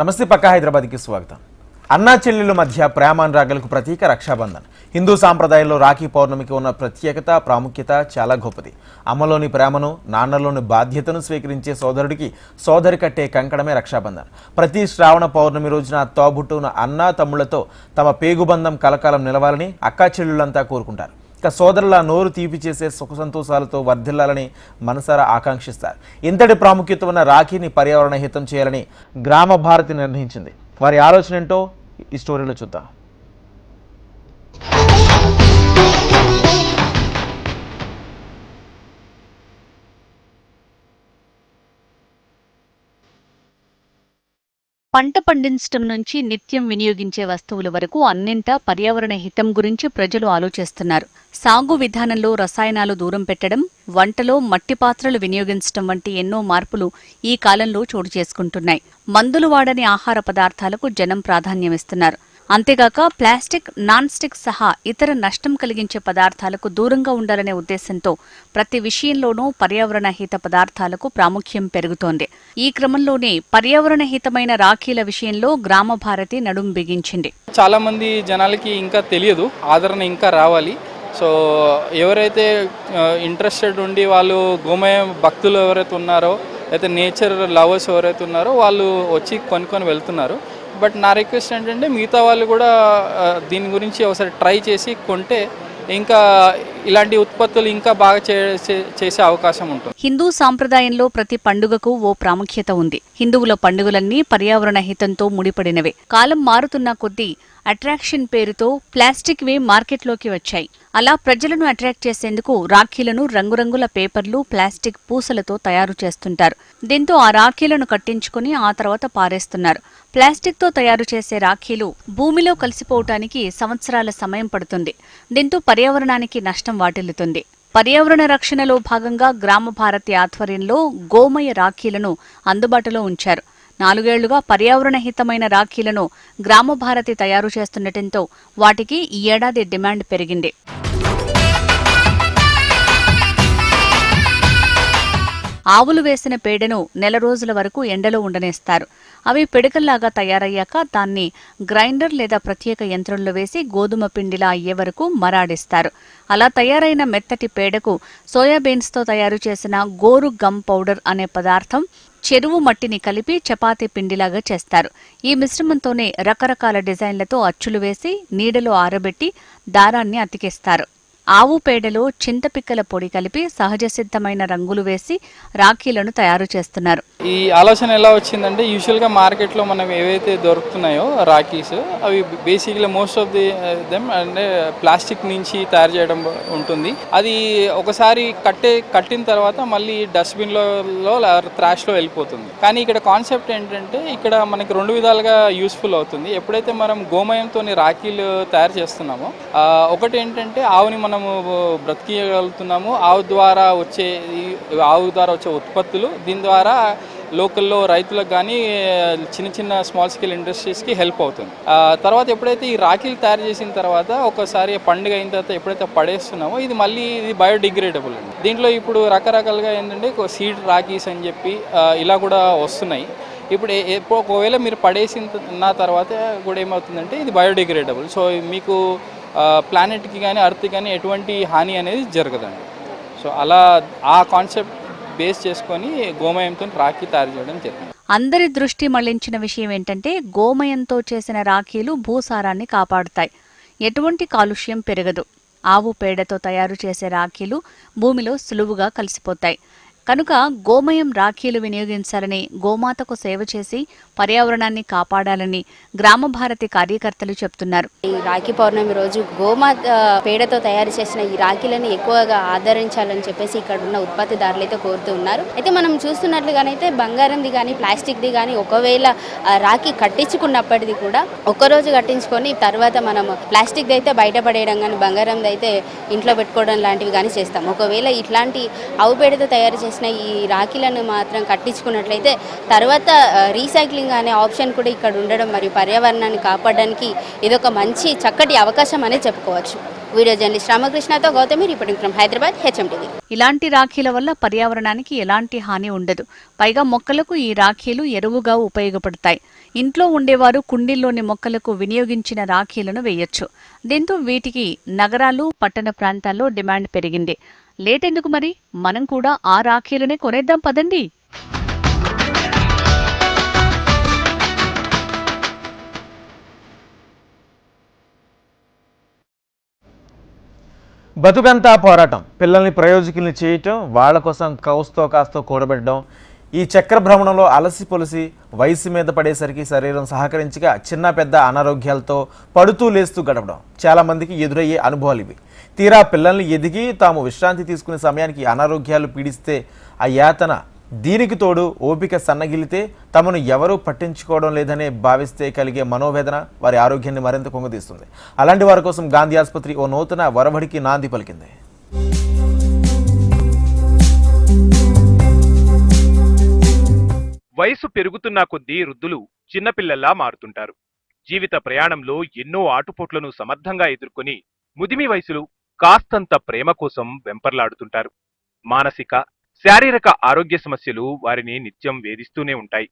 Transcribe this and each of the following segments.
నమస్తే పక్కా హైదరాబాద్కి స్వాగతం. అన్నా చెల్లెల మధ్య ప్రేమానురాగాలకు ప్రతీక రక్షాబంధన్. హిందూ సాంప్రదాయంలో రాఖీ పౌర్ణమికి ఉన్న ప్రత్యేకత ప్రాముఖ్యత చాలా గొప్పది. అమ్మలోని ప్రేమను నాన్నలోని బాధ్యతను స్వీకరించే సోదరుడికి సోదరి కట్టే కంకణమే రక్షాబంధన్. ప్రతి శ్రావణ పౌర్ణమి రోజున తోబుట్టున అన్నా తమ్ముళ్ళతో తమ పేగుబంధం కలకాలం నిలవాలని అక్కా చెల్లెళ్ళంతా కోరుకుంటారు. ఇక సోదరుల నోరు తీపి చేసే సుఖ సంతోషాలతో వర్ధిల్లాలని మనసారా ఆకాంక్షిస్తారు. ఇంతటి ప్రాముఖ్యత ఉన్న రాఖీని పర్యావరణ హితం చేయాలని గ్రామ భారతి నిర్ణయించింది. వారి ఆలోచన ఏంటో ఈ స్టోరీలో చూద్దాం. పంట పండించడం నుంచి నిత్యం వినియోగించే వస్తువుల వరకు అన్నింటా పర్యావరణ హితం గురించి ప్రజలు ఆలోచిస్తున్నారు. సాగు విధానంలో రసాయనాలు దూరం పెట్టడం వంటలో మట్టి పాత్రలు వినియోగించడం వంటి ఎన్నో మార్పులు ఈ కాలంలో చోటు చేసుకుంటున్నాయి. మందులు వాడని ఆహార పదార్థాలకు జనం ప్రాధాన్యమిస్తున్నారు. అంతేగాక ప్లాస్టిక్ నాన్ స్టిక్ సహా ఇతర నష్టం కలిగించే పదార్థాలకు దూరంగా ఉండాలనే ఉద్దేశంతో ప్రతి విషయంలోనూ పర్యావరణ హిత పదార్థాలకు ప్రాముఖ్యం పెరుగుతోంది. ఈ క్రమంలోనే పర్యావరణ హితమైన రాఖీల విషయంలో గ్రామ భారతి నడుం బిగించింది. చాలా మంది జనాలకి ఇంకా తెలియదు ఆదరణ ఇంకా రావాలి. సో ఎవరైతే ఇంట్రెస్టెడ్ ఉండి వాళ్ళు గోమయ భక్తులు ఎవరైతే ఉన్నారో అయితే నేచర్ లవర్స్ ఎవరైతే ఉన్నారో వాళ్ళు వచ్చి కొనుక్కొని వెళ్తున్నారు. బట్ నా రిక్వెస్ట్ ఏంటంటే మిగతా వాళ్ళు కూడా దీని గురించి ఒకసారి ట్రై చేసి కొంటే ఇంకా ఇలాంటి ఉత్పత్తులు ఇంకా బాగా చేసే అవకాశం ఉంటుంది. హిందూ సాంప్రదాయంలో ప్రతి పండుగకు ఓ ప్రాముఖ్యత ఉంది. హిందువుల పండుగలన్నీ పర్యావరణ హితంతో ముడిపడినవే. కాలం మారుతున్న కొద్దీ అట్రాక్షన్ పేరుతో ప్లాస్టిక్ వే మార్కెట్లోకి వచ్చాయి. అలా ప్రజలను అట్రాక్ట్ చేసేందుకు రాఖీలను రంగురంగుల పేపర్లు ప్లాస్టిక్ పూసలతో తయారు చేస్తుంటారు. దీంతో ఆ రాఖీలను కట్టించుకుని ఆ తర్వాత పారేస్తున్నారు. ప్లాస్టిక్తో తయారు చేసే రాఖీలు భూమిలో కలిసిపోవటానికి సంవత్సరాల సమయం పడుతుంది. దీంతో పర్యావరణానికి నష్టం వాటిల్లుతుంది. పర్యావరణ రక్షణలో భాగంగా గ్రామ భారతి ఆధ్వర్యంలో గోమయ రాఖీలను అందుబాటులో ఉంచారు. నాలుగేళ్ళుగా పర్యావరణ హితమైన రాఖీలను గ్రామ భారతి తయారు చేస్తుండటంతో వాటికి ఈ ఏడాది డిమాండ్ పెరిగింది. ఆవులు వేసిన పేడను నెల రోజుల వరకు ఎండలో ఉండనేస్తారు. అవి పిడకల్లాగా తయారయ్యాక దాన్ని గ్రైండర్ లేదా ప్రత్యేక యంత్రంలో వేసి గోధుమ పిండిలా అయ్యే వరకు మరాడిస్తారు. అలా తయారైన మెత్తటి పేడకు సోయాబీన్స్తో తయారు చేసిన గోరు గమ్ పౌడర్ అనే పదార్థం చెరువు మట్టిని కలిపి చపాతీ పిండిలాగా చేస్తారు. ఈ మిశ్రమంతోనే రకరకాల డిజైన్లతో అచ్చులు వేసి నీడలో ఆరబెట్టి దారాన్ని అతికిస్తారు. ఆవు పేడలో చింతపిక్కల పొడి కలిపి సహజ సిద్ధమైన రంగులు వేసి రాఖీలను తయారు చేస్తున్నారు. ఈ ఆలోచన ఎలా వచ్చిందంటే యూజువల్గా మార్కెట్లో మనం ఏవైతే దొరుకుతున్నాయో రాఖీస్ అవి బేసిక్గా మోస్ట్ ఆఫ్ ది దెమ్ అంటే ప్లాస్టిక్ నుంచి తయారు చేయడం ఉంటుంది. అది ఒకసారి కట్టే కట్టిన తర్వాత మళ్ళీ డస్ట్బిన్లో త్రాష్లో వెళ్ళిపోతుంది. కానీ ఇక్కడ కాన్సెప్ట్ ఏంటంటే ఇక్కడ మనకి రెండు విధాలుగా యూస్ఫుల్ అవుతుంది. ఎప్పుడైతే మనం గోమయంతో రాఖీలు తయారు చేస్తున్నామో ఒకటి ఏంటంటే ఆవుని మనం మనము బ్రతికియగలుగుతున్నాము. ఆవు ద్వారా వచ్చే ఆవు ద్వారా వచ్చే ఉత్పత్తులు దీని ద్వారా లోకల్లో రైతులకు కానీ చిన్న చిన్న స్మాల్ స్కేల్ ఇండస్ట్రీస్కి హెల్ప్ అవుతుంది. తర్వాత ఎప్పుడైతే ఈ రాఖీలు తయారు చేసిన తర్వాత ఒకసారి పండుగ అయిన తర్వాత ఎప్పుడైతే పడేస్తున్నామో ఇది మళ్ళీ ఇది బయోడిగ్రేడబుల్ అండి. దీంట్లో ఇప్పుడు రకరకాలుగా ఏంటంటే సీడ్ రాఖీస్ అని చెప్పి ఇలా కూడా వస్తున్నాయి. ఇప్పుడు ఏ- ఒకవేళ మీరు పడేసిన నా తర్వాత కూడా ఏమవుతుందంటే ఇది బయోడిగ్రేడబుల్. సో మీకు ప్లానెట్కి కానీ అర్త్కి కానీ ఎటువంటి హాని అనేది జరగదండి. సో అలా ఆ కాన్సెప్ట్ బేస్ చేసుకొని గోమయంతో రాఖీ తయారు చేయడం జరిగింది. అందరి దృష్టి మళ్ళించిన విషయం ఏంటంటే గోమయంతో చేసిన రాఖీలు భూసారాన్ని కాపాడుతాయి. ఎటువంటి కాలుష్యం పెరగదు. ఆవు పేడతో తయారు చేసే రాఖీలు భూమిలో సులువుగా కలిసిపోతాయి. కనుక గోమయం రాఖీలు వినియోగించాలని గోమాతకు సేవ చేసి పర్యావరణాన్ని కాపాడాలని గ్రామ భారతి కార్యకర్తలు చెప్తున్నారు. ఈ రాఖీ పౌర్ణమి రోజు గోమాత పేడతో తయారు చేసిన ఈ రాఖీలను ఎక్కువగా ఆదరించాలని చెప్పేసి ఇక్కడ ఉన్న ఉత్పత్తిదారులు అయితే కోరుతూ ఉన్నారు. అయితే మనం చూస్తున్నట్లుగానైతే బంగారంది కానీ ప్లాస్టిక్ది కానీ ఒకవేళ రాఖీ కట్టించుకున్నప్పటిది కూడా ఒక్కరోజు కట్టించుకొని తర్వాత మనం ప్లాస్టిక్ది అయితే బయటపడేయడం కానీ బంగారంది అయితే ఇంట్లో పెట్టుకోవడం లాంటివి కానీ చేస్తాం. ఒకవేళ ఇట్లాంటి ఆవు పేడతో తయారు చేసిన ఈ రాఖీలను మాత్రం కట్టించుకున్నట్లయితే తర్వాత రీసైక్లింగ్ అనే ఆప్షన్ కూడా ఇక్కడ ఉండడం మరియు పర్యావరణాన్ని కాపాడడానికి ఇదొక మంచి చక్కటి అవకాశం అనే చెప్పుకోవచ్చు. Video journalist రామకృష్ణతో Gautami reporting from Hyderabad HMTV. ఇలాంటి రాఖీల వల్ల పర్యావరణానికి ఎలాంటి హాని ఉండదు. పైగా మొక్కలకు ఈ రాఖీలు ఎరువుగా ఉపయోగపడతాయి. ఇంట్లో ఉండేవారు కుండీల్లోని మొక్కలకు వినియోగించిన రాఖీలను వేయొచ్చు. దీంతో వీటికి నగరాలు పట్టణ ప్రాంతాల్లో డిమాండ్ పెరిగింది. లేటెందుకు మరి? మనం కూడా ఆ రాఖీలనే కొనేద్దాం పదండి. బతుకంతా పోరాటం. పిల్లల్ని ప్రయోజకుల్ని చేయటం వాళ్ళ కోసం కౌస్తో కాస్తో కూడబెట్టడం ఈ చక్ర భ్రమణంలో అలసి పొలసి వయసు మీద పడేసరికి శరీరం సహకరించగా చిన్న పెద్ద అనారోగ్యాలతో పడుతూ లేస్తూ గడపడం. చాలామందికి ఎదురయ్యే అనుభవాలు ఇవి. తీరా పిల్లల్ని ఎదిగి తాము విశ్రాంతి తీసుకునే సమయానికి అనారోగ్యాలు పీడిస్తే ఆ యాతన దీనికి తోడు ఓపిక సన్నగిలితే తమను ఎవరూ పట్టించుకోవడం లేదనే భావిస్తే కలిగే మనోవేదన వారి ఆరోగ్యాన్ని మరింత కుంగదీస్తుంది. అలాంటి వారి కోసం గాంధీ ఆసుపత్రి ఓ నూతన వరవడికి నాంది పలికింది. వయసు పెరుగుతున్న కొద్దీ వృద్ధులు చిన్నపిల్లల్లా మారుతుంటారు. జీవిత ప్రయాణంలో ఎన్నో ఆటుపోట్లను సమర్థంగా ఎదుర్కొని ముదిమి వయసులు కాస్తంత ప్రేమ కోసం వెంపర్లాడుతుంటారు. మానసిక శారీరక ఆరోగ్య సమస్యలు వారిని నిత్యం వేధిస్తూనే ఉంటాయి.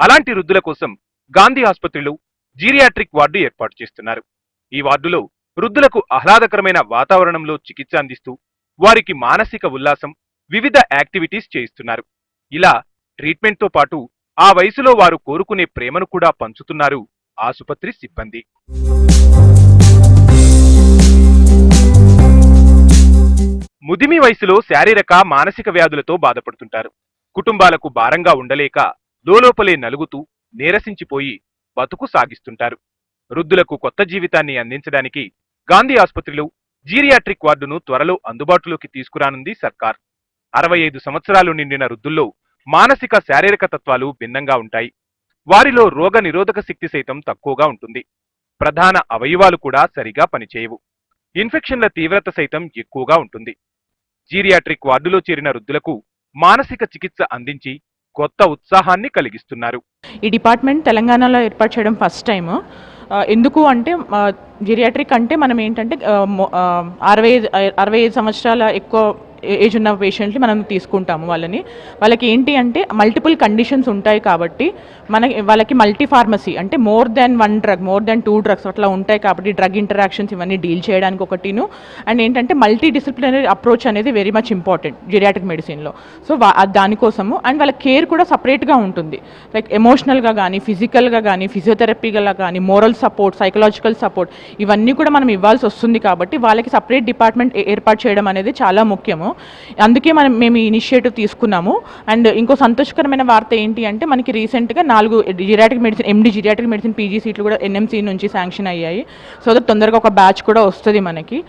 అలాంటి వృద్ధుల కోసం గాంధీ ఆసుపత్రిలో జీరియాట్రిక్ వార్డు ఏర్పాటు చేస్తున్నారు. ఈ వార్డులో వృద్ధులకు ఆహ్లాదకరమైన వాతావరణంలో చికిత్స అందిస్తూ వారికి మానసిక ఉల్లాసం వివిధ యాక్టివిటీస్ చేయిస్తున్నారు. ఇలా ట్రీట్మెంట్తో పాటు ఆ వయసులో వారు కోరుకునే ప్రేమను కూడా పంచుతున్నారు ఆసుపత్రి సిబ్బంది. ముదిమి వయసులో శారీరక మానసిక వ్యాధులతో బాధపడుతుంటారు. కుటుంబాలకు భారంగా ఉండలేక లోలోపలే నలుగుతూ నీరసించిపోయి బతుకు సాగిస్తుంటారు. వృద్ధులకు కొత్త జీవితాన్ని అందించడానికి గాంధీ ఆసుపత్రిలో జీరియాట్రిక్ వార్డును త్వరలో అందుబాటులోకి తీసుకురానుంది సర్కార్. అరవై ఐదు సంవత్సరాలు నిండిన వృద్ధుల్లో మానసిక శారీరక తత్వాలు భిన్నంగా ఉంటాయి. వారిలో రోగ నిరోధక శక్తి సైతం తక్కువగా ఉంటుంది. ప్రధాన అవయవాలు కూడా సరిగా పనిచేయవు. ఇన్ఫెక్షన్ల తీవ్రత సైతం ఎక్కువగా ఉంటుంది. జీరియాట్రిక్ వార్డులో చేరిన వృద్ధులకు మానసిక చికిత్స అందించి కొత్త ఉత్సాహాన్ని కలిగిస్తున్నారు. ఈ డిపార్ట్మెంట్ తెలంగాణలో ఏర్పాటు చేయడం ఫస్ట్ టైం ఎందుకు అంటే జిరియాట్రిక్ అంటే మనం ఏంటంటే అరవై ఐదు అరవై ఐదు సంవత్సరాల ఎక్కువ ఏజ్ ఉన్న పేషెంట్లు మనం తీసుకుంటాము వాళ్ళని. వాళ్ళకి ఏంటి అంటే మల్టిపుల్ కండిషన్స్ ఉంటాయి కాబట్టి మన వాళ్ళకి మల్టీ ఫార్మసీ అంటే more than one drug more than two drugs అట్లా ఉంటాయి కాబట్టి డ్రగ్ ఇంటరాక్షన్స్ ఇవన్నీ డీల్ చేయడానికి ఒకటిను. అండ్ ఏంటంటే మల్టీ డిసిప్లినరీ అప్రోచ్ అనేది వెరీ మచ్ ఇంపార్టెంట్ జిరియాటిక్ మెడిసిన్లో సో దానికోసము అండ్ వాళ్ళ కేర్ కూడా సపరేట్గా ఉంటుంది. లైక్ ఎమోషనల్గా కానీ ఫిజికల్గా కానీ ఫిజియోథెరపీగా కానీ మోరల్ సపోర్ట్ సైకలాజికల్ సపోర్ట్ ఇవన్నీ కూడా మనం ఇవ్వాల్సి వస్తుంది కాబట్టి వాళ్ళకి సపరేట్ డిపార్ట్మెంట్ ఏర్పాటు చేయడం అనేది చాలా ముఖ్యము. అందుకే మనం మేము ఇనిషియేటివ్ తీసుకున్నాము. అండ్ ఇంకో సంతోషకరమైన వార్త ఏంటి అంటే మనకి రీసెంట్గా నాలుగు geriatric medicine MD geriatric medicine PG సీట్లు కూడా ఎన్ఎంసీ నుంచి శాంక్షన్ అయ్యాయి. సో దట్ తొందరగా ఒక బ్యాచ్ కూడా వస్తుంది మనకి.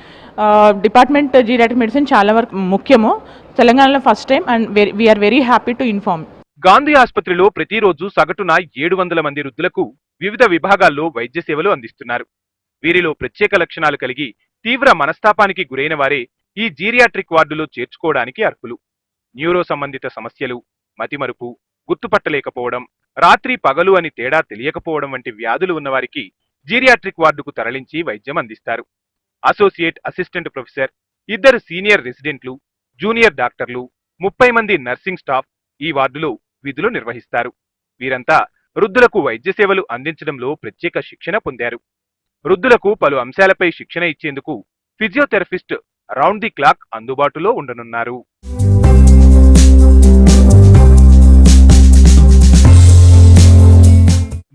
డిపార్ట్మెంట్ జిరాటిక్ మెడిసిన్ చాలా వరకు ముఖ్యము. తెలంగాణలో first time and very we are very happy to inform Gandhi ఆసుపత్రిలో ప్రతిరోజు సగటున ఏడు వందల మంది వృద్ధులకు వివిధ విభాగాల్లో వైద్య సేవలు అందిస్తున్నారు. వీరిలో ప్రత్యేక లక్షణాలు కలిగి తీవ్ర మనస్తాపానికి గురైన వారే ఈ జీరియాట్రిక్ వార్డులో చేర్చుకోవడానికి అర్హులు. న్యూరో సంబంధిత సమస్యలు మతిమరుపు గుర్తుపట్టలేకపోవడం రాత్రి పగలు అని తేడా తెలియకపోవడం వంటి వ్యాధులు ఉన్నవారికి జీరియాట్రిక్ వార్డుకు తరలించి వైద్యం అందిస్తారు. అసోసియేట్ అసిస్టెంట్ ప్రొఫెసర్ ఇద్దరు సీనియర్ రెసిడెంట్లు జూనియర్ డాక్టర్లు ముప్పై మంది నర్సింగ్ స్టాఫ్ ఈ వార్డులో విధులు నిర్వహిస్తారు. వీరంతా వృద్ధులకు వైద్య సేవలు అందించడంలో ప్రత్యేక శిక్షణ పొందారు. వృద్ధులకు పలు అంశాలపై శిక్షణ ఇచ్చేందుకు ఫిజియోథెరపిస్ట్ రౌండ్ ది క్లాక్ అందుబాటులో ఉండనున్నారు.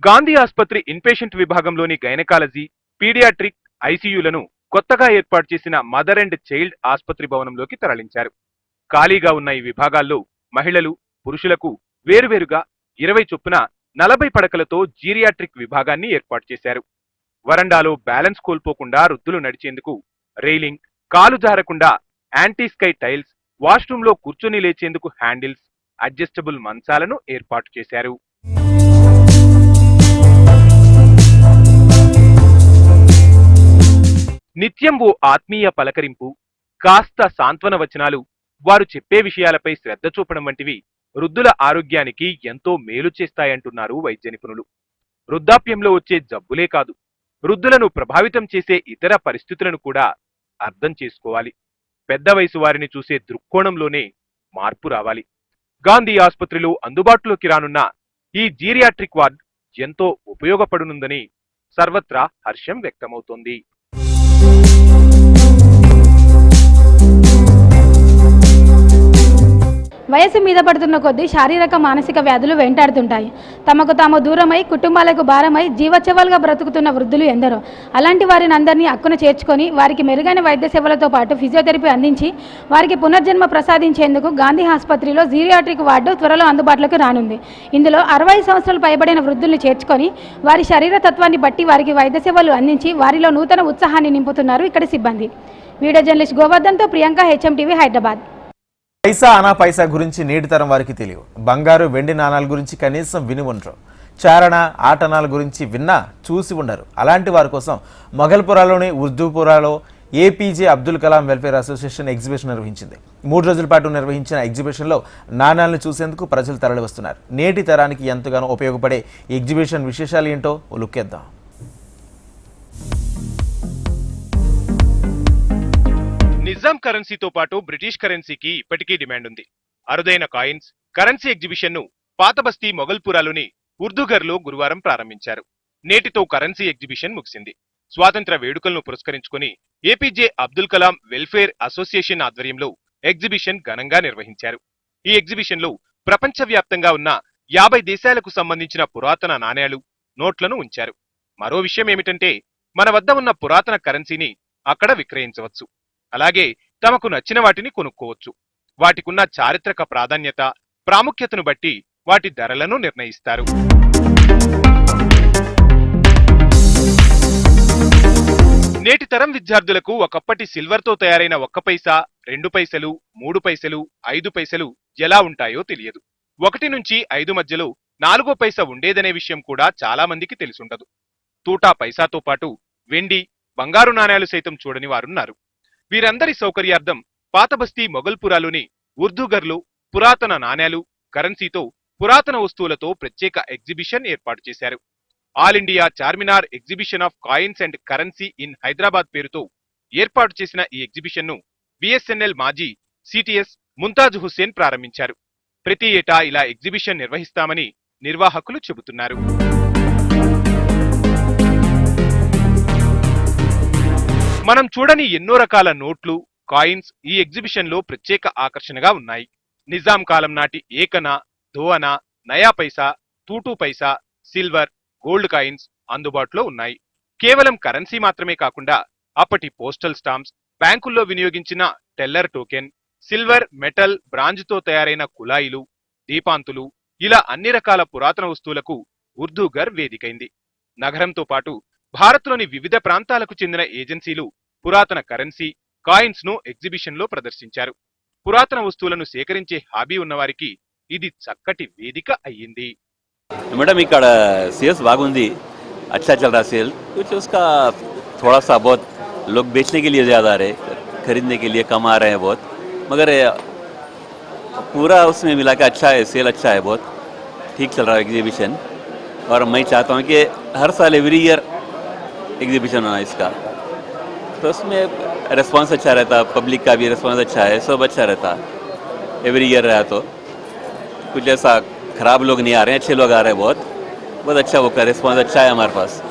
గాంధీ ఆసుపత్రి ఇన్పేషెంట్ విభాగంలోని గైనకాలజీ పీడియాట్రిక్ ఐసీయూలను కొత్తగా ఏర్పాటు చేసిన మదర్ అండ్ చైల్డ్ ఆసుపత్రి భవనంలోకి తరలించారు. ఖాళీగా ఉన్న ఈ విభాగాల్లో మహిళలు పురుషులకు వేరువేరుగా ఇరవై చొప్పున నలభై పడకలతో జీరియాట్రిక్ విభాగాన్ని ఏర్పాటు చేశారు. వరండాలో బ్యాలెన్స్ కోల్పోకుండా వృద్ధులు నడిచేందుకు రైలింగ్ కాలు జారకుండా యాంటీ స్కై టైల్స్ వాష్రూంలో కూర్చొని లేచేందుకు హ్యాండిల్స్ అడ్జస్టబుల్ మంచాలను ఏర్పాటు చేశారు. నిత్యం ఓ ఆత్మీయ పలకరింపు కాస్త సాంత్వన వచనాలు వారు చెప్పే విషయాలపై శ్రద్ధ చూపడం వంటివి వృద్ధుల ఆరోగ్యానికి ఎంతో మేలు చేస్తాయంటున్నారు వైద్య నిపుణులు. వృద్ధాప్యంలో వచ్చే జబ్బులే కాదు వృద్ధులను ప్రభావితం చేసే ఇతర పరిస్థితులను కూడా అర్థం చేసుకోవాలి. పెద్ద వయసు వారిని చూసే దృక్కోణంలోనే మార్పు రావాలి. గాంధీ ఆసుపత్రిలో అందుబాటులోకి రానున్న ఈ జీరియాట్రిక్ వార్డ్ ఎంతో ఉపయోగపడునుందని సర్వత్రా హర్షం వ్యక్తమవుతోంది. వయసు మీద పడుతున్న కొద్దీ శారీరక మానసిక వ్యాధులు వెంటాడుతుంటాయి. తమకు తాము దూరమై కుటుంబాలకు భారమై జీవచ్చవాలుగా బ్రతుకుతున్న వృద్ధులు ఎందరో. అలాంటి వారిని అందరినీ అక్కున చేర్చుకొని వారికి మెరుగైన వైద్య సేవలతో పాటు ఫిజియోథెరపీ అందించి వారికి పునర్జన్మ ప్రసాదించేందుకు గాంధీ ఆసుపత్రిలో జీరియాట్రిక్ వార్డు త్వరలో అందుబాటులోకి రానుంది. ఇందులో అరవై సంవత్సరాలు పైబడిన వృద్ధుల్ని చేర్చుకొని వారి శరీర తత్వాన్ని బట్టి వారికి వైద్య సేవలు అందించి వారిలో నూతన ఉత్సాహాన్ని నింపుతున్నారు ఇక్కడ సిబ్బంది. వీడియో జర్నలిస్ట్ గోవర్ధన్తో ప్రియాంక హెచ్ఎం టీవీ హైదరాబాద్. పైసా అనా పైసా గురించి నేటి తరం వారికి తెలియవు. బంగారు వెండి నాణాల గురించి కనీసం విని ఉండరు. చారణ ఆటనాల గురించి విన్నా చూసి ఉండరు. అలాంటి వారి కోసం మొఘల్పురాలోని ఉర్దూపురాలో APJ Abdul Kalam welfare association exhibition నిర్వహించింది. మూడు రోజుల పాటు నిర్వహించిన ఎగ్జిబిషన్లో నాణాలను చూసేందుకు ప్రజలు తరలివస్తున్నారు. నేటి తరానికి ఎంతగానో ఉపయోగపడే ఎగ్జిబిషన్ విశేషాలు ఏంటో లుక్కేద్దాం. నిజాం కరెన్సీతో పాటు బ్రిటిష్ కరెన్సీకి ఇప్పటికీ డిమాండ్ ఉంది. అరుదైన కాయిన్స్ కరెన్సీ ఎగ్జిబిషన్ను పాతబస్తీ మొగల్పురాలోని ఉర్దూగర్లో గురువారం ప్రారంభించారు. నేటితో కరెన్సీ ఎగ్జిబిషన్ ముగిసింది. స్వాతంత్ర వేడుకలను పురస్కరించుకుని APJ Abdul Kalam welfare association ఆధ్వర్యంలో ఎగ్జిబిషన్ ఘనంగా నిర్వహించారు. ఈ ఎగ్జిబిషన్లో ప్రపంచవ్యాప్తంగా ఉన్న యాభై దేశాలకు సంబంధించిన పురాతన నాణేలు నోట్లను ఉంచారు. మరో విషయం ఏమిటంటే మన వద్ద ఉన్న పురాతన కరెన్సీని అక్కడ విక్రయించవచ్చు. అలాగే తమకు నచ్చిన వాటిని కొనుక్కోవచ్చు. వాటికున్న చారిత్రక ప్రాధాన్యత ప్రాముఖ్యతను బట్టి వాటి ధరలను నిర్ణయిస్తారు. నేటి తరం విద్యార్థులకు ఒకప్పటి సిల్వర్తో తయారైన ఒక్క పైసా రెండు పైసలు మూడు పైసలు ఐదు పైసలు ఎలా ఉంటాయో తెలియదు. ఒకటి నుంచి ఐదు మధ్యలో నాలుగో పైసా ఉండేదనే విషయం కూడా చాలా మందికి తెలిసుండదు. తూటా పైసాతో పాటు వెండి బంగారు నాణేలు సైతం చూడని వారున్నారు. వీరందరి సౌకర్యార్థం పాతబస్తీ మొగల్పురాలోని ఉర్దూగర్లు పురాతన నాణేలు కరెన్సీతో పురాతన వస్తువులతో ప్రత్యేక ఎగ్జిబిషన్ ఏర్పాటు చేశారు. All India Charminar exhibition of coins and currency in Hyderabad పేరుతో ఏర్పాటు చేసిన ఈ ఎగ్జిబిషన్ను బిఎస్ఎన్ఎల్ మాజీ సిటిఎస్ ముంతాజ్ హుస్సేన్ ప్రారంభించారు. ప్రతి ఏటా ఇలా ఎగ్జిబిషన్ నిర్వహిస్తామని నిర్వాహకులు చెబుతున్నారు. మనం చూడని ఎన్నో రకాల నోట్లు కాయిన్స్ ఈ ఎగ్జిబిషన్లో ప్రత్యేక ఆకర్షణగా ఉన్నాయి. నిజాం కాలం నాటి ఏకన దోఅన నయా పైసా తూటు పైసా సిల్వర్ గోల్డ్ కాయిన్స్ అందుబాటులో ఉన్నాయి. కేవలం కరెన్సీ మాత్రమే కాకుండా అప్పటి పోస్టల్ స్టాంప్స్ బ్యాంకుల్లో వినియోగించిన టెల్లర్ టోకెన్ సిల్వర్ మెటల్ బ్రాంజ్తో తయారైన కుళాయిలు దీపాంతులు ఇలా అన్ని రకాల పురాతన వస్తువులకు ఉర్దూగర్ వేదికైంది. నగరంతో పాటు భారత్లోని వివిధ ప్రాంతాలకు చెందిన ఏజెన్సీలు పురాతన కరెన్సీ కాయిన్స్ ను ఎగ్జిబిషన్ లో ప్రదర్శించారు పురాతన వస్తువులను సేకరించే హాబీ ఉన్నవారికి ఇది చక్కటి వేదిక అయ్యింది मैडम ఇక్కడ सेल्स बागुंदी अच्छा चल रहा सेल कुछ उसका थोड़ा सा बहुत लोग बेचने के लिए ज़्यादा आ रहे खरीदने के लिए कम आ रहे हैं बहुत मगर ये पूरा उसमें मिला के अच्छा है सेल अच्छा है बहुत ठीक चल रहा है एग्जीबिशन और मैं चाहता हूँ कि हर साल एवरी ईयर एग्जीबिशन होना इसका। तो उसमें रिस्पांस अच्छा रहता पब्लिक का भी रिस्पांस अच्छा है, सब अच्छा रहता। एवरी ईयर रहा तो। कुछ ऐसा खराब लोग नहीं आ रहे हैं, अच्छे लोग आ रहे हैं बहुत। बहुत अच्छा वो का रिस्पॉन्स अच्छा है हमारे पास।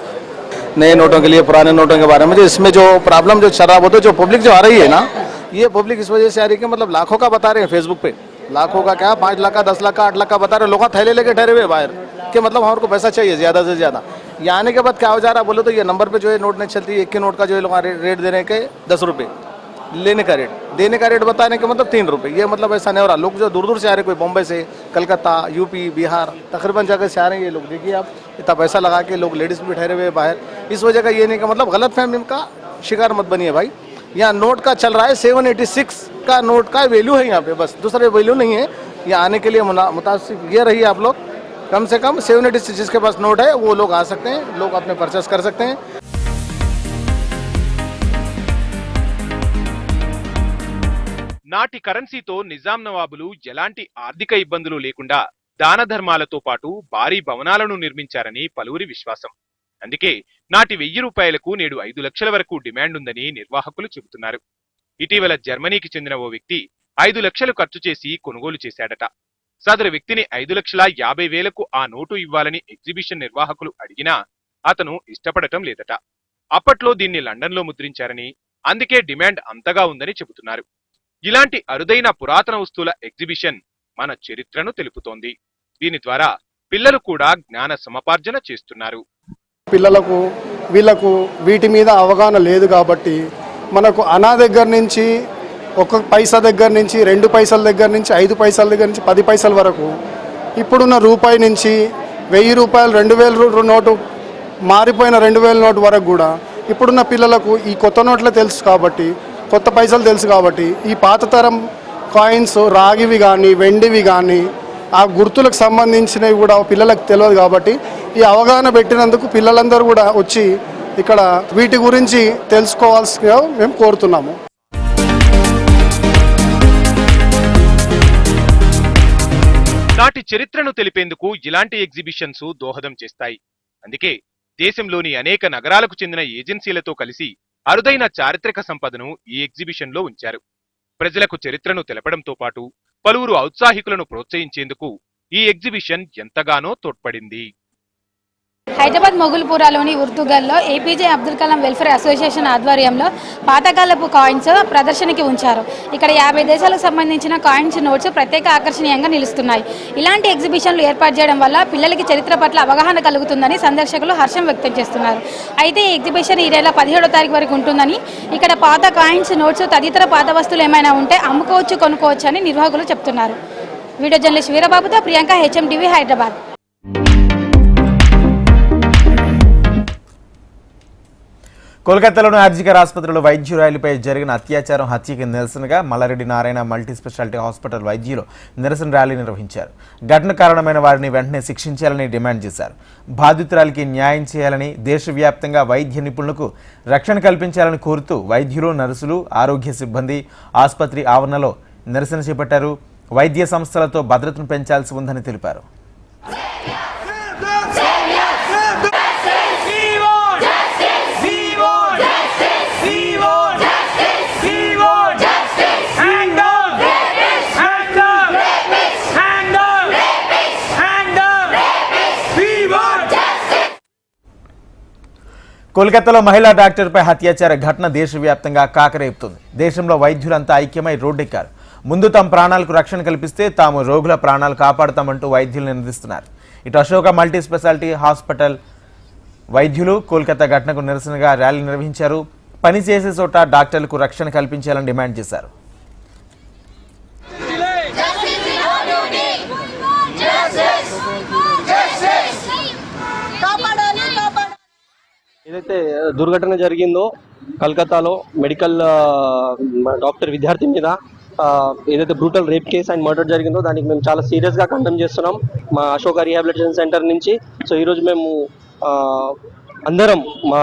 नए नोटों के लिए, पुराने नोटों के बारे में जो इसमें जो प्रॉब्लम जो शराब रहा है तो जो पब्लिक जो आ रही है ना, ये पब्लिक इस वजह से आ रही है कि मतलब लाखों का बता रहे हैं फेसबुक पे। लाखों का क्या? पाँच लाख का, दस लाख का, आठ लाख का बता रहे हैं। लोग थैले लेके ठहरे हुए बाहर, कि मतलब हमारे को पैसा चाहिए, ज़्यादा से ज़्यादा। ये आने के बाद क्या हो जा रहा बोले तो ये नंबर पे जो है नोट नहीं चलती, एक के नोट का जो है रेट दे रहे हैं कि दस रुपये लेने का रेट देने का रेट बताने के मतलब तीन रुपये ये मतलब ऐसा नहीं हो रहा। लोग जो दूर दूर से आ रहे कोई बॉम्बे से, कलकत्ता, यूपी, बिहार, तकरीबन जगह से आ रहे हैं ये लोग। देखिए आप, इतना पैसा लगा के लोग लेडीज़ भी ठहरे हुए बाहर। इस वजह का ये नहीं का मतलब गलत फहमी का शिकार मत बनिए भाई। यहाँ नोट का चल रहा है सेवन एटी सिक्स का नोट का वैल्यू है यहाँ पे, बस। दूसरा वैल्यू नहीं है। यहाँ आने के लिए मुतासिब ये रही आप लोग। कम से कम सेवन एटी सिक्स जिसके पास नोट है वो लोग आ सकते हैं लोग अपने परचेस कर सकते हैं నాటి కరెన్సీతో నిజాం నవాబులు ఎలాంటి ఆర్థిక ఇబ్బందులు లేకుండా దాన ధర్మాలతో పాటు భారీ భవనాలను నిర్మించారని పలువురి విశ్వాసం అందుకే నాటి వెయ్యి రూపాయలకు నేడు ఐదు లక్షల వరకు డిమాండ్ ఉందని నిర్వాహకులు చెబుతున్నారు ఇటీవల జర్మనీకి చెందిన ఓ వ్యక్తి ఐదు లక్షలు ఖర్చు చేసి కొనుగోలు చేశాడట సదరు వ్యక్తిని ఐదు లక్షల యాభై వేలకు ఆ నోటు ఇవ్వాలని ఎగ్జిబిషన్ నిర్వాహకులు అడిగినా అతను ఇష్టపడటం లేదట. అప్పట్లో దీన్ని లండన్లో ముద్రించారని అందుకే డిమాండ్ అంతగా ఉందని చెబుతున్నారు. ఇలాంటి అరుదైన పురాతన వస్తువుల ఎగ్జిబిషన్ మన చరిత్రను తెలుపుతోంది. దీని ద్వారా పిల్లలు కూడా జ్ఞాన సముపార్జన చేస్తున్నారు. పిల్లలకు వీళ్ళకు వీటి మీద అవగాహన లేదు కాబట్టి మనకు అనా దగ్గర నుంచి ఒక పైసా దగ్గర నుంచి రెండు పైసల దగ్గర నుంచి ఐదు పైసల దగ్గర నుంచి పది పైసల వరకు ఇప్పుడున్న రూపాయి నుంచి వెయ్యి రూపాయలు రెండు వేల నోటు మారిపోయిన రెండు వేల నోటు వరకు కూడా ఇప్పుడున్న పిల్లలకు ఈ కొత్త నోట్లే తెలుసు కాబట్టి కొత్త పైసలు తెలుసు కాబట్టి ఈ పాత తరం కాయిన్స్ రాగివి కానీ వెండివి కానీ ఆ గుర్తులకు సంబంధించినవి కూడా పిల్లలకు తెలియదు కాబట్టి ఈ అవగాహన పెట్టినందుకు పిల్లలందరూ కూడా వచ్చి ఇక్కడ వీటి గురించి తెలుసుకోవాల్సిందిగా మేము కోరుతున్నాము. నాటి చరిత్రను తెలిపేందుకు ఇలాంటి ఎగ్జిబిషన్స్ దోహదం చేస్తాయి. అందుకే దేశంలోని అనేక నగరాలకు చెందిన ఏజెన్సీలతో కలిసి అరుదైన చారిత్రక సంపదను ఈ ఎగ్జిబిషన్లో ఉంచారు. ప్రజలకు చరిత్రను తెలపడంతో పాటు పలువురు ఔత్సాహికులను ప్రోత్సహించేందుకు ఈ ఎగ్జిబిషన్ ఎంతగానో తోడ్పడింది. హైదరాబాద్ మొగుల్పురాలోని ఉర్దుగల్లో APJ Abdul Kalam welfare association ఆధ్వర్యంలో పాతకాలపు కాయిన్స్ ప్రదర్శనకి ఉంచారు. ఇక్కడ యాభై దేశాలకు సంబంధించిన కాయిన్స్ నోట్స్ ప్రత్యేక ఆకర్షణీయంగా నిలుస్తున్నాయి. ఇలాంటి ఎగ్జిబిషన్లు ఏర్పాటు చేయడం వల్ల పిల్లలకి చరిత్ర పట్ల అవగాహన కలుగుతుందని సందర్శకులు హర్షం వ్యక్తం చేస్తున్నారు. అయితే ఈ ఎగ్జిబిషన్ ఈ నెల పదిహేడో తారీఖు వరకు ఉంటుందని ఇక్కడ పాత కాయిన్స్ నోట్స్ తదితర పాత వస్తువులు ఏమైనా ఉంటే అమ్ముకోవచ్చు కొనుక్కోవచ్చు అని నిర్వాహకులు చెప్తున్నారు. వీడియో జర్నలిస్ట్ వీరబాబుతో ప్రియాంక హెచ్ఎం టీవీ హైదరాబాద్. కోల్కతాలోని ఆర్జికర్ ఆసుపత్రిలో వైద్యురాలిపై జరిగిన అత్యాచారం హత్యకి నిరసనగా Mallareddy Narayana multi speciality hospital వైద్యులు నిరసన ర్యాలీ నిర్వహించారు. ఘటన కారణమైన వారిని వెంటనే శిక్షించాలని డిమాండ్ చేశారు. బాధితురాలికి న్యాయం చేయాలని దేశవ్యాప్తంగా వైద్య నిపుణులకు రక్షణ కల్పించాలని కోరుతూ వైద్యులు నర్సులు ఆరోగ్య సిబ్బంది ఆసుపత్రి ఆవరణలో నిరసన చేపట్టారు. వైద్య సంస్థలతో భద్రతను పెంచాల్సి ఉందని తెలిపారు. కోల్కతాలో మహిళా డాక్టర్పై హత్యాచార ఘటన దేశవ్యాప్తంగా కాకరేపుతుంది దేశంలో వైద్యులంతా ఐక్యమై రోడ్డెక్కారు. ముందు తమ ప్రాణాలకు రక్షణ కల్పిస్తే తాము రోగుల ప్రాణాలు కాపాడుతామంటూ వైద్యులు నినదిస్తున్నారు ఇటు అశోక మల్టీ స్పెషాలిటీ హాస్పిటల్ వైద్యులు కోల్కతా ఘటనకు నిరసనగా ర్యాలీ నిర్వహించారు. పని చేసే చోట డాక్టర్లకు రక్షణ కల్పించాలని డిమాండ్ చేశారు. ఏదైతే దుర్ఘటన జరిగిందో కలకత్తాలో మెడికల్ డాక్టర్ విద్యార్థి మీద ఏదైతే brutal rape case and murder జరిగిందో దానికి మేము చాలా సీరియస్గా కండెమ్ చేస్తున్నాం మా అశోక రీహాబిలిటేషన్ సెంటర్ నుంచి. సో ఈరోజు మేము అందరం మా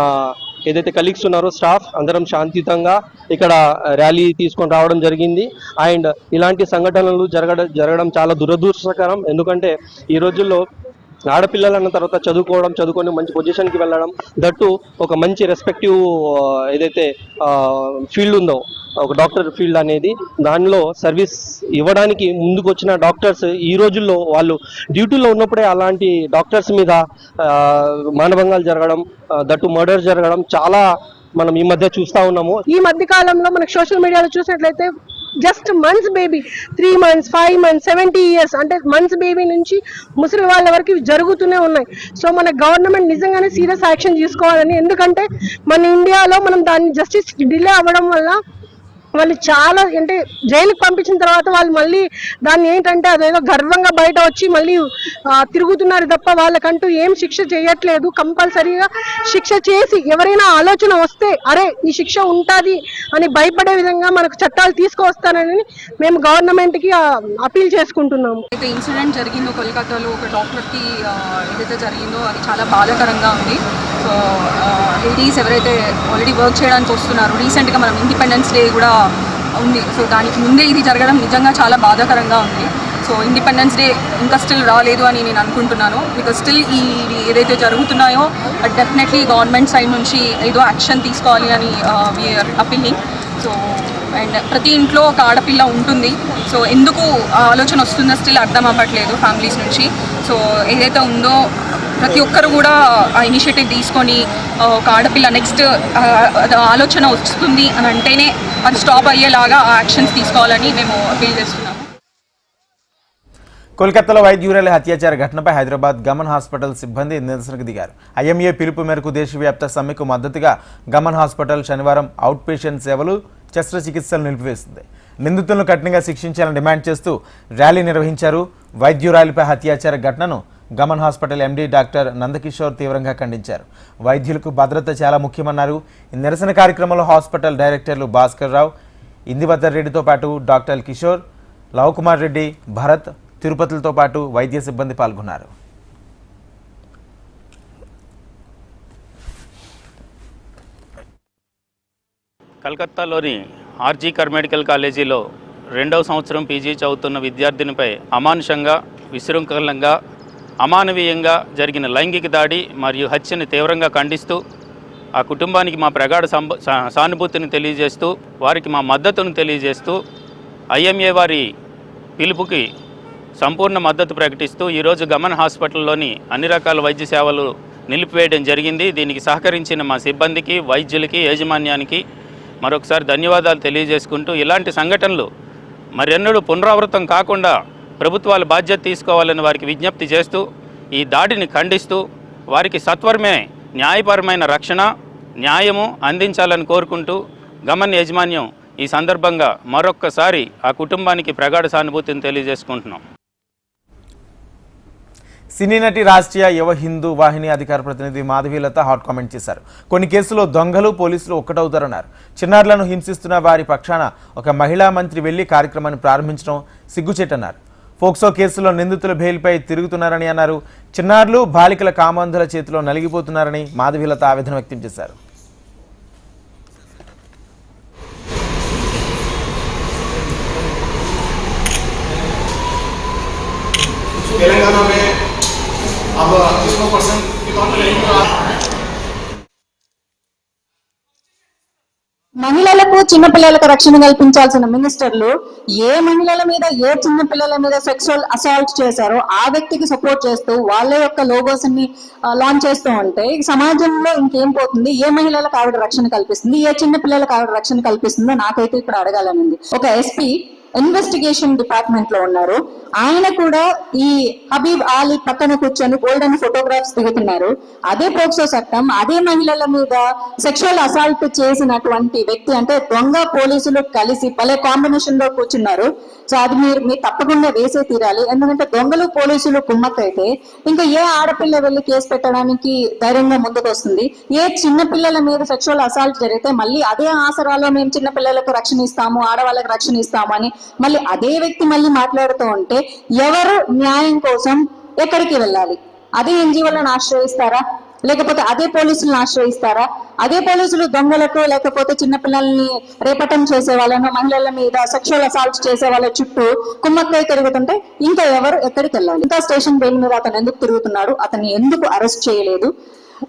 ఏదైతే కలీగ్స్ ఉన్నారో స్టాఫ్ అందరం శాంతియుతంగా ఇక్కడ ర్యాలీ తీసుకొని రావడం జరిగింది. అండ్ ఇలాంటి సంఘటనలు జరగడం జరగడం చాలా దురదృష్టకరం. ఎందుకంటే ఈ రోజుల్లో ఆడపిల్లలు అన్న తర్వాత చదువుకోవడం చదువుకొని మంచి పొజిషన్కి వెళ్ళడం దట్టు ఒక మంచి రెస్పెక్టివ్ ఏదైతే ఫీల్డ్ ఉందో ఒక డాక్టర్ ఫీల్డ్ అనేది దానిలో సర్వీస్ ఇవ్వడానికి ముందుకు వచ్చిన డాక్టర్స్ ఈ రోజుల్లో వాళ్ళు డ్యూటీలో ఉన్నప్పుడే అలాంటి డాక్టర్స్ మీద మానభంగాలు జరగడం దట్టు మర్డర్ జరగడం చాలా మనం ఈ మధ్య చూస్తా ఉన్నాము. ఈ మధ్య కాలంలో మనకు సోషల్ మీడియాలో చూసినట్లయితే just months baby three months five months seventy years అంటే మంత్స్ బేబీ నుంచి ముసలి వాళ్ళ వరకు జరుగుతూనే ఉన్నాయి. సో మన గవర్నమెంట్ నిజంగానే సీరియస్ యాక్షన్ తీసుకోవాలని. ఎందుకంటే మన ఇండియాలో మనం దాన్ని జస్టిస్ డిలే అవ్వడం వల్ల వాళ్ళు చాలా అంటే జైలుకి పంపించిన తర్వాత వాళ్ళు మళ్ళీ దాన్ని ఏంటంటే అదేదో గర్వంగా బయట వచ్చి మళ్ళీ తిరుగుతున్నారు తప్ప వాళ్ళకంటూ ఏం శిక్ష చేయట్లేదు. కంపల్సరీగా శిక్ష చేసి ఎవరైనా ఆలోచన వస్తే అరే ఈ శిక్ష ఉంటుంది అని భయపడే విధంగా మనకు చట్టాలు తీసుకువస్తానని మేము గవర్నమెంట్కి అపీల్ చేసుకుంటున్నాము. అయితే ఇన్సిడెంట్ జరిగిందో కోల్కతాలో ఒక డాక్టర్కి ఏదైతే జరిగిందో అది చాలా బాధాకరంగా ఉంది. సో లేడీస్ ఎవరైతే ఆల్రెడీ వర్క్ చేయడానికి వస్తున్నారో రీసెంట్గా మనం ఇండిపెండెన్స్ డే కూడా ఉంది. సో దానికి ముందే ఇది జరగడం నిజంగా చాలా బాధాకరంగా ఉంది. సో ఇండిపెండెన్స్ డే ఇంకా స్టిల్ రాలేదు అని నేను అనుకుంటున్నాను. బికాస్ స్టిల్ ఈ ఇవి ఏదైతే జరుగుతున్నాయో డెఫినెట్లీ గవర్నమెంట్ సైడ్ నుంచి ఏదో యాక్షన్ తీసుకోవాలి అని వీఆర్ అపీలింగ్ సో అండ్ ప్రతి ఇంట్లో ఒక ఆడపిల్ల ఉంటుంది. సో ఎందుకు ఆలోచన వస్తుందో స్టిల్ అర్థం అవ్వట్లేదు ఫ్యామిలీస్ నుంచి. సో ఏదైతే ఉందో ప్రతి ఒక్కరు కూడా ఆ ఇనిషియేటివ్ తీసుకొని ఒక ఆడపిల్ల నెక్స్ట్ ఆలోచన వస్తుంది అని అంటేనే అది స్టాప్ అయ్యేలాగా ఆ యాక్షన్స్ తీసుకోవాలని మేము అపీల్ చేస్తున్నాము. కోల్కతాలో వైద్యురాలి హత్యాచార ఘటనపై హైదరాబాద్ గమన్ హాస్పిటల్ సిబ్బంది నిరసనకు దిగారు. ఐఎంఏ పిలుపు మేరకు దేశవ్యాప్త సమ్మెకు మద్దతుగా గమన్ హాస్పిటల్ శనివారం అవుట్ పేషెంట్ సేవలు శస్త్రచికిత్సలు నిలిపివేసింది. నిందితులను కఠినంగా శిక్షించాలని డిమాండ్ చేస్తూ ర్యాలీ నిర్వహించారు. వైద్యురాలిపై అత్యాచార ఘటనను Gaman hospital MD doctor Nandakishore తీవ్రంగా ఖండించారు. వైద్యులకు భద్రత చాలా ముఖ్యమన్నారు. ఈ నిరసన కార్యక్రమంలో హాస్పిటల్ డైరెక్టర్లు భాస్కర్ రావు ఇందివద్దర్ రెడ్డితో పాటు డాక్టర్ కిషోర్ లవ్ కుమార్ రెడ్డి భరత్ తిరుపతులతో పాటు వైద్య సిబ్బంది పాల్గొన్నారు. కలకత్తాలోని ఆర్జీకర్ మెడికల్ కాలేజీలో రెండవ సంవత్సరం పీజీ చదువుతున్న విద్యార్థినిపై అమానుషంగా విశృంఖలంగా అమానవీయంగా జరిగిన లైంగిక దాడి మరియు హత్యని తీవ్రంగా ఖండిస్తూ ఆ కుటుంబానికి మా ప్రగాఢ సంబ సానుభూతిని తెలియజేస్తూ వారికి మా మద్దతును తెలియజేస్తూ ఐఎంఏ వారి పిలుపుకి సంపూర్ణ మద్దతు ప్రకటిస్తూ ఈరోజు గమన్ హాస్పిటల్లోని అన్ని రకాల వైద్య సేవలు నిలిపివేయడం జరిగింది. దీనికి సహకరించిన మా సిబ్బందికి వైద్యులకి యాజమాన్యానికి మరొకసారి ధన్యవాదాలు తెలియజేసుకుంటూ ఇలాంటి సంఘటనలు మరెన్నడూ పునరావృతం కాకుండా ప్రభుత్వాలు బాధ్యత తీసుకోవాలని వారికి విజ్ఞప్తి చేస్తూ ఈ దాడిని ఖండిస్తూ వారికి సత్వరమే న్యాయపరమైన రక్షణ న్యాయము అందించాలని కోరుకుంటూ గమన్ యాజమాన్యం ఈ సందర్భంగా మరొక్కసారి ఆ కుటుంబానికి ప్రగాఢ సానుభూతిని తెలియజేసుకుంటున్నాం. సినీ నటి రాష్ట్రీయ యువ హిందూ వాహిని అధికార ప్రతినిధి మాధవీలత హాట్ కామెంట్ చేశారు. కొన్ని కేసుల్లో దొంగలు పోలీసులు ఒక్కటవుతారన్నారు. చిన్నారులను హింసిస్తున్న వారి పక్షాన ఒక మహిళా మంత్రి వెళ్ళి కార్యక్రమాన్ని ప్రారంభించడం సిగ్గుచేటన్నారు. ఫోక్సో కేసులో నిందితుల బెయిల్పై తిరుగుతున్నారని అన్నారు చిన్నారులు బాలికల కామంధుల చేతిలో నలిగిపోతున్నారని మాధవీలత ఆవేదన వ్యక్తం చేశారు तेलंगाना में अब किसको परसेंट చిన్నపిల్లలకు రక్షణ కల్పించాల్సిన మినిస్టర్లు ఏ మహిళల మీద ఏ చిన్న పిల్లల మీద సెక్సువల్ అసాల్ట్ చేశారో ఆ వ్యక్తికి సపోర్ట్ చేస్తూ వాళ్ళ యొక్క లోగోస్ని లాంచ్ చేస్తూ ఉంటే సమాజంలో ఇంకేం పోతుంది? ఏ మహిళలకు ఆవిడ రక్షణ కల్పిస్తుంది? ఏ చిన్నపిల్లలకు ఆవిడ రక్షణ కల్పిస్తుందో నాకైతే ఇక్కడ అడగాలని ఉంది ఒక ఎస్పీ ఇన్వెస్టిగేషన్ డిపార్ట్మెంట్లో ఉన్నారు. ఆయన కూడా ఈ హబీబ్ ఆలీ పక్కన కూర్చొని గోల్డెన్ ఫోటోగ్రాఫ్స్ దిగుతున్నారు. అదే ప్రోక్సో చట్టం అదే మహిళల మీద సెక్షువల్ అసాల్ట్ చేసినటువంటి వ్యక్తి అంటే దొంగ పోలీసులు కలిసి భలే కాంబినేషన్లో కూర్చున్నారు. సో అది మీరు మీరు తప్పకుండా వేసే తీరాలి. ఎందుకంటే దొంగలు పోలీసులు కుమ్మక్కైతే ఇంకా ఏ ఆడపిల్ల వెళ్ళి కేసు పెట్టడానికి ధైర్యంగా ముందుకు వస్తుంది ఏ చిన్న పిల్లల మీద సెక్షువల్ అసాల్ట్ జరిగితే మళ్ళీ అదే ఆసరాలో మేము చిన్న పిల్లలకు రక్షణ ఇస్తాము ఆడవాళ్ళకి రక్షణ ఇస్తాము అని మళ్ళీ అదే వ్యక్తి మళ్ళీ మాట్లాడుతూ ఉంటే ఎవరు న్యాయం కోసం ఎక్కడికి వెళ్ళాలి? అదే ఎన్జిఓలను ఆశ్రయిస్తారా? లేకపోతే అదే పోలీసులను ఆశ్రయిస్తారా? అదే పోలీసులు దొంగలకు లేకపోతే చిన్నపిల్లల్ని రేపటం చేసే వాళ్ళను మహిళల మీద సెక్షువల్ అసాల్ట్ చేసే వాళ్ళ చుట్టూ కుమ్మక్కై తిరుగుతుంటే ఇంకా ఎవరు ఎక్కడికి వెళ్ళాలి? ఇంకా స్టేషన్ బెయిల్ మీద అతను ఎందుకు తిరుగుతున్నాడు? అతన్ని ఎందుకు అరెస్ట్ చేయలేదు?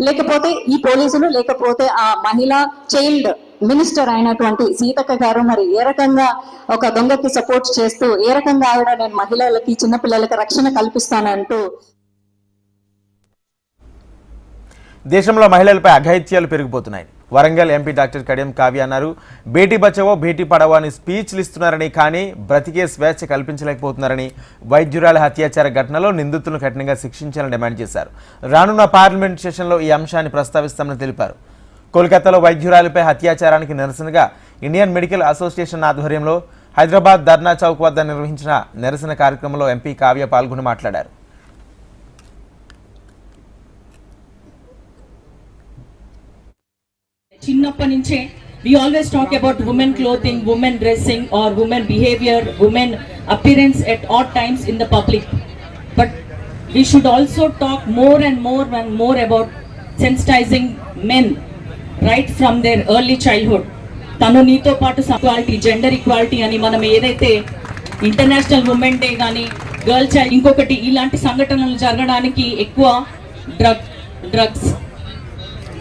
లేకపోతే ఈ పోలీసులు లేకపోతే ఆ మహిళ చైల్డ్ మినిస్టర్ అయినటువంటి సీతక్క గారు మరి ఏ రకంగా ఒక దొంగకి సపోర్ట్ చేస్తూ ఏ రకంగా ఆవిడ నేను మహిళలకి చిన్నపిల్లలకి రక్షణ కల్పిస్తానంటూ? దేశంలో మహిళలపై అఘాయిత్యాలు పెరిగిపోతున్నాయి. వరంగల్ ఎంపీ డాక్టర్ కడియం కావ్య అన్నారు బేటీ బచావో బేటీ పడావో అని స్పీచ్లు ఇస్తున్నారని కానీ బ్రతికే స్వేచ్ఛ కల్పించలేకపోతున్నారని వైద్యురాల అత్యాచార ఘటనలో నిందితులను కఠినంగా శిక్షించాలని డిమాండ్ చేశారు. రానున్న పార్లమెంట్ సెషన్లో ఈ అంశాన్ని ప్రస్తావిస్తామని తెలిపారు. కోల్కతాలో వైద్యురాలిపై అత్యాచారానికి నిరసనగా ఇండియన్ మెడికల్ అసోసియేషన్ ఆధ్వర్యంలో హైదరాబాద్ ధర్నా చౌక్ వద్ద నిర్వహించిన నిరసన కార్యక్రమంలో ఎంపీ కావ్య పాల్గొని మాట్లాడారు. చిన్నప్పటి నుంచే we always talk about women clothing women dressing or women behaviour women appearance at all times in the public but we should also talk more and more and more about sensitising men right from their early childhood తను నీతో పాటు equality gender equality అని మనం ఏదైతే international women day కానీ girl child ఇంకొకటి ఇలాంటి సంఘటనలు జరగడానికి ఎక్కువ డ్రగ్ డ్రగ్స్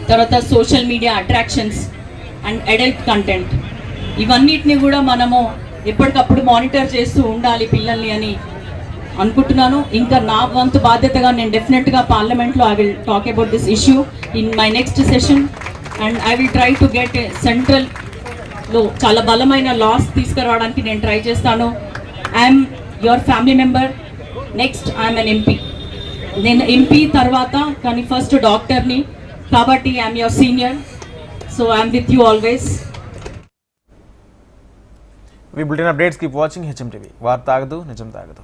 తర్వాత social media attractions and adult content ఇవన్నిటిని కూడా మనము ఎప్పటికప్పుడు మానిటర్ చేస్తూ ఉండాలి పిల్లల్ని అని అనుకుంటున్నాను. ఇంకా నా వంతు బాధ్యతగా నేను డెఫినెట్గా పార్లమెంట్లో I will talk about this issue in my next session and I will try to get సెంట్రల్లో చాలా బలమైన లాస్ తీసుకురావడానికి నేను ట్రై చేస్తాను. I'm your family member next I'm an MP నేను ఎంపీ తర్వాత కానీ ఫస్ట్ డాక్టర్ని కాబట్టి I'm your senior so I'm with you always V bulletin updates keep watching HM TV వార్త తాగదు నిజం తాగదు.